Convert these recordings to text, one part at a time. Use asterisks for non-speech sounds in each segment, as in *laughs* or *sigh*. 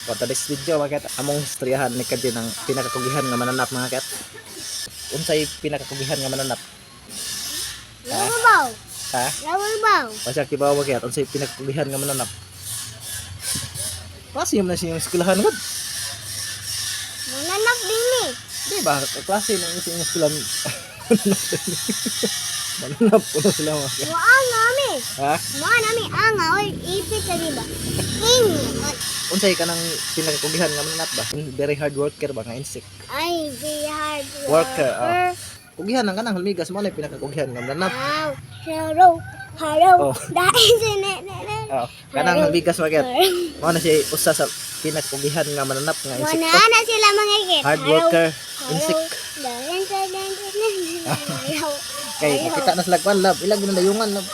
For today's video mga kat, among istoryahan ni kadyo ng pinakakugihan nga mananap mga kat. Unsay pinakakugihan nga mananap? Lawabaw. Ha? Lawabaw. Pasya kibaw mga kat, unsay pinakakugihan nga mananap? Klase yun na siya yung eskwelahan gud. Mananap din ni. Di ba? Klase ng isang eskwelahan. mananap ko na sila mga kat. Waan nami. Ha? Waan nami anga oy ipit sa diba. Ing. Unsay ka ng pinakakugihan nga mananap ba? Very hard worker ba nga insect? Ay, very hard Worker, worker. ah. Kugihan ang kanang halmigas mo na yung pinakakugihan nga mananap. Wow. Hello. Hello. Oh. *laughs* Dahil sa ne ne ne. Oh, kanang halmigas mga kat. Mao na siya usa sa pinakakugihan nga mananap nga Wana insekto. na sila mga kit. Hard worker. Hello. *laughs* Kay nakita na sila kwan lab, ilang ginang dayungan lab.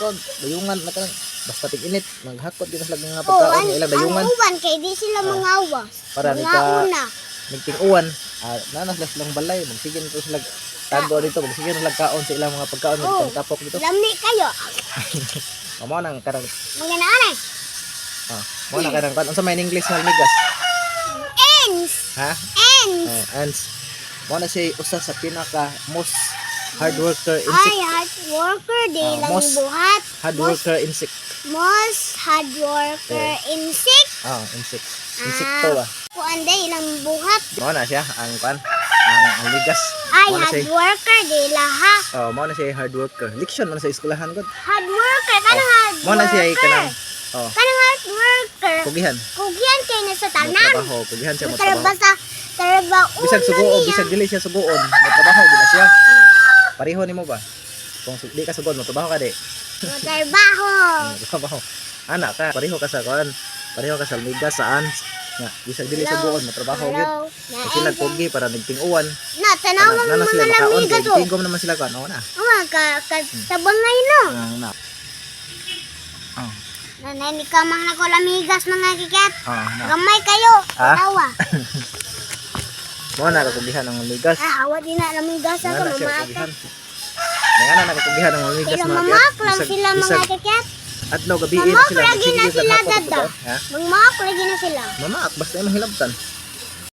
Dayungan na kanang basta tig init, maghakot din na sila nga Oh, pagkaon nga ilang ang dayungan uban kay di sila Oh. mga awas. para ni Mga ka una. nigting uwan. Ah, nanas sila silang balay, magsigin to sila tago dito, magsigin sila kaon sa ilang mga pagkaon Oh. oh. tapok dito. Lami kayo. *laughs* Mao nang karang Mga naanay. ah, mao nang karang kwan unsa may English nga migas? Ends. Ha? Ends. Oh, ants. Mao na siya usa sa pinaka most hard worker Ay, insect. hard worker, di Ah, lang most buhat. Hard most, worker insect. most hard worker insect. Ah, insect. Insekto ba? Kuan day ilang buhat. Mao na siya ang kwan, ang, ang ligas. Ay, hard siya. worker, di laha. Oh, mao na siya hard worker. Leksyon man sa eskwelahan gud. Hard worker, kanang hard Mao na siya kanang oh, Kanang hard worker. pugihan. Kugian kay na sa tanan. trabaho, pugihan siya mo Trabaho trabaho. sa trabaho. Bisag sugoon, bisag dili siya sugoon, mo trabaho gid siya. Pareho nimo ba? Kung di ka sugoon, mo trabaho ka di. Trabaho. *laughs* Mo trabaho. Ana ka, pareho ka sa kwan. Pareho ka sa ligas saan? Nga, bisag dili sugoon, mo trabaho gid. Hello. Kasi sila pugi para nagting uwan. Na, tanawang Nana mga sila kay to. tigom naman sila kwan. Oo na. Oh, ka, ka, tabangay no. Ah, na. Oh, Nanay ni ka mga nakulamigas mga kikat. ah, na. Gamay kayo. Ha? Tawa. *laughs* Mo na kakugihan ng ligas. Ah, hawa din na lamigas Nga ako na siya mama. kakugihan. Nga na nakakugihan ng ligas Pero mga mamak lang sila mga bisag kikat. Adlaw gabi na Mamak sila. lagi na sila. Ha? Magmak lagi na sila. Mama, basta yung mahilabtan.